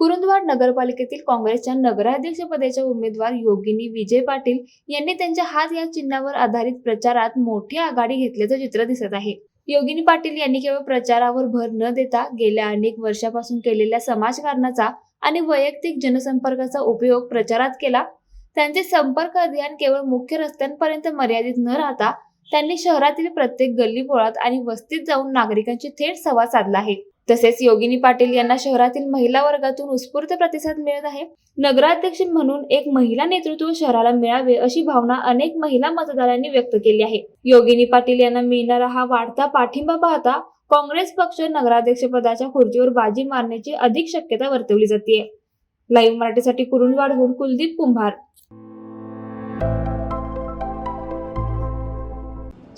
कुरुंदवाड नगरपालिकेतील काँग्रेसच्या नगराध्यक्षपदाच्या उमेदवार योगिनी विजय पाटील यांनी त्यांच्या हात या चिन्हावर आधारित प्रचारात मोठी आघाडी घेतल्याचं चित्र दिसत आहे. योगिनी पाटील यांनी केवळ प्रचारावर भर न देता गेल्या अनेक वर्षापासून केलेल्या समाजकारणाचा आणि वैयक्तिक जनसंपर्काचा उपयोग प्रचारात केला. त्यांचे संपर्क अभियान केवळ मुख्य रस्त्यांपर्यंत मर्यादित न राहता त्यांनी शहरातील प्रत्येक गल्लीबोळात आणि वस्तीत जाऊन नागरिकांशी थेट संवाद साधला आहे. तसेच योगिनी पाटील यांना शहरातील महिला वर्गातून उत्स्फूर्त प्रतिसाद मिळत आहे. नगराध्यक्ष म्हणून एक महिला नेतृत्व शहराला मिळावे अशी भावना अनेक महिला मतदारांनी व्यक्त केली आहे. योगिनी पाटील यांना मिळणारा हा वाढता पाठिंबा पाहता काँग्रेस पक्ष नगराध्यक्ष पदाच्या खुर्चीवर बाजी मारण्याची अधिक शक्यता वर्तवली जाते लाईव्ह मराठीसाठी कुरुंदवाडहून कुलदीप कुंभार.